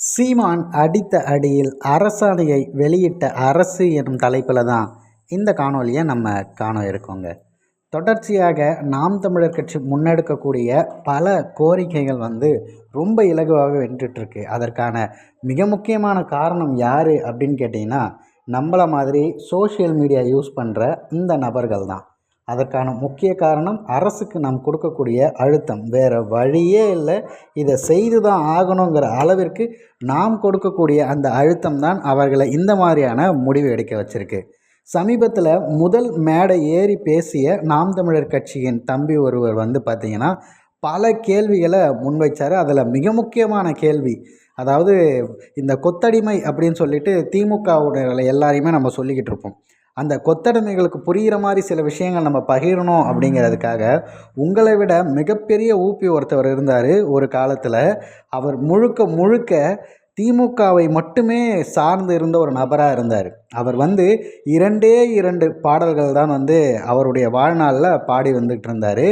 சீமான் அடித்த அடியில் அரசாணையை வெளியிட்ட அரசு எனும் தலைப்பில் தான் இந்த காணொலியை நம்ம காண இருக்கோங்க. தொடர்ச்சியாக நாம் தமிழர் கட்சி முன்னெடுக்கக்கூடிய பல கோரிக்கைகள் வந்து ரொம்ப இலகுவாக வென்றுட்டுருக்கு. அதற்கான மிக முக்கியமான காரணம் யார் அப்படின்னு கேட்டிங்கன்னா நம்மளை மாதிரி சோஷியல் மீடியா யூஸ் பண்ணுற இந்த நபர்கள் தான். அதற்கான முக்கிய காரணம் அரசுக்கு நாம் கொடுக்கக்கூடிய அழுத்தம். வேறு வழியே இல்லை. இதை செய்து தான் ஆகணுங்கிற அளவிற்கு நாம் கொடுக்கக்கூடிய அந்த அழுத்தம் தான் அவர்களை இந்த மாதிரியான முடிவு எடுக்க வச்சுருக்கு. சமீபத்தில் முதல் மேடை ஏறி பேசிய நாம் தமிழர் கட்சியின் தம்பி ஒருவர் வந்து பார்த்திங்கன்னா பல கேள்விகளை முன்வைச்சார். அதில் மிக முக்கியமான கேள்வி அதாவது இந்த கொத்தடிமை அப்படின்னு சொல்லிட்டு திமுகவுடைய எல்லாரையுமே நம்ம சொல்லிக்கிட்டு இருப்போம். அந்த கொத்தடிமைகளுக்கு புரிகிற மாதிரி சில விஷயங்கள் நம்ம பகிரணும் அப்படிங்கிறதுக்காக உங்களை விட மிகப்பெரிய ஊப்பி ஒருத்தவர் இருந்தார் ஒரு காலத்தில். அவர் முழுக்க முழுக்க திமுகவை மட்டுமே சார்ந்து இருந்த ஒரு நபராக இருந்தார். அவர் வந்து இரண்டே இரண்டு பாடல்கள் தான் வந்து அவருடைய வாழ்நாளில் பாடி வந்துகிட்டு இருந்தார்.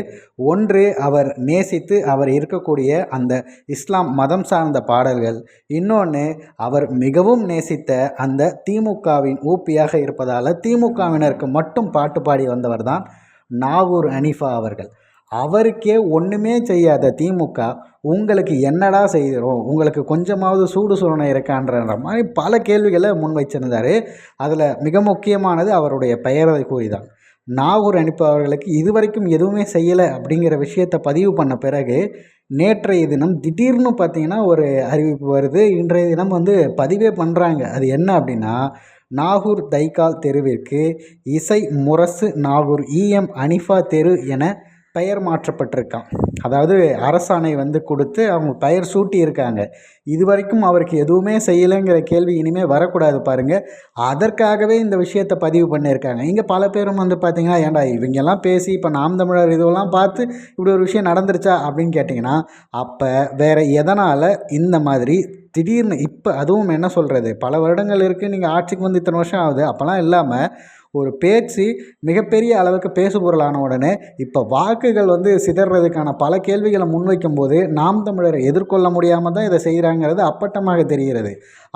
ஒன்று அவர் நேசித்து அவர் இருக்கக்கூடிய அந்த இஸ்லாம் மதம் சார்ந்த பாடல்கள். இன்னொன்று அவர் மிகவும் நேசித்த அந்த திமுகவின் ஊப்பியாக இருப்பதால் திமுகவினருக்கு மட்டும் பாட்டு பாடி வந்தவர் தான் நாகூர் அனிஃபா அவர்கள். அவருக்கே ஒன்றுமே செய்யாத திமுக உங்களுக்கு என்னடா செய்கிறோம்? உங்களுக்கு கொஞ்சமாவது சூடு சூழனை இருக்கான்ற மாதிரி பல கேள்விகளை முன் வச்சிருந்தார் அதில் மிக முக்கியமானது அவருடைய பெயரை கூறி தான் நாகூர் அனுப்பவர்களுக்கு இதுவரைக்கும் எதுவுமே செய்யலை அப்படிங்கிற விஷயத்தை பதிவு பண்ண பிறகு நேற்றைய தினம் திடீர்னு பார்த்தீங்கன்னா ஒரு அறிவிப்பு வருது. இன்றைய தினம் வந்து பதிவே பண்ணுறாங்க அது என்ன அப்படின்னா நாகூர் தைக்கால் தெருவிற்கு இசை முரசு நாகூர் இஎம் அனிஃபா தெரு என பெயர் மாற்றப்பட்டிருக்கான் அதாவது அரசாணை வந்து கொடுத்து அவங்க பெயர் சூட்டி இருக்காங்க இது வரைக்கும் அவருக்கு எதுவுமே செய்யலைங்கிற கேள்வி இனிமேல் வரக்கூடாது பாருங்கள் அதற்காகவே இந்த விஷயத்தை பதிவு பண்ணியிருக்காங்க. இங்கே பல பேரும் வந்து பார்த்திங்கன்னா ஏன்டா இவங்கெல்லாம் பேசி இப்போ நாம் தமிழர் இதுவெல்லாம் பார்த்து இப்படி ஒரு விஷயம் நடந்துருச்சா? அப்படின்னு கேட்டிங்கன்னா அப்போ வேறு எதனால் இந்த மாதிரி திடீர்னு இப்போ அதுவும் என்ன சொல்கிறது பல வருடங்கள் இருக்குது நீங்கள் ஆட்சிக்கு வந்து இத்தனை வருஷம் ஆகுது. அப்போலாம் இல்லாமல் ஒரு பேச்சு மிகப்பெரிய அளவுக்கு பேசு பொருளான உடனே இப்போ வாக்குகள் வந்து சிதறதுக்கான பல கேள்விகளை முன்வைக்கும் போது நாம் தமிழரை எதிர்கொள்ள முடியாமல் தான் இதை செய்கிறாங்கிறது அப்பட்டமாக தெரிகிறது.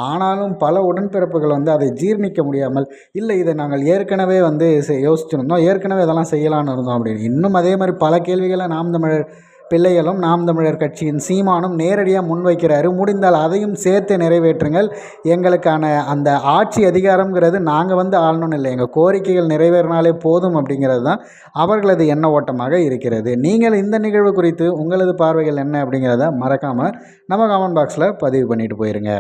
ஆனாலும் பல உடன்பிறப்புகள் வந்து அதை ஜீர்ணிக்க முடியாமல் இல்லை இதை நாங்கள் ஏற்கனவே வந்து யோசிச்சிருந்தோம். ஏற்கனவே இதெல்லாம் செய்யலான்னு இருந்தோம் அப்படின்னு. இன்னும் அதே மாதிரி பல கேள்விகளை நாம் தமிழர் பிள்ளைகளும் நாம் தமிழர் கட்சியின் சீமானும் நேரடியாக முன்வைக்கிறாரு. முடிந்தால் அதையும் சேர்த்து நிறைவேற்றுங்கள். எங்களுக்கான அந்த ஆட்சி அதிகாரங்கிறது நாங்கள் வந்து ஆளணும்னு இல்லை. எங்கள் கோரிக்கைகள் நிறைவேறினாலே போதும் அப்படிங்கிறது தான் அவர்களது எண்ண ஓட்டமாக இருக்கிறது. நீங்கள் இந்த நிகழ்வு குறித்து உங்களது பார்வைகள் என்ன அப்படிங்கிறத மறக்காமல் நம்ம கமெண்ட் பாக்ஸில் பதிவு பண்ணிட்டு போயிருங்க.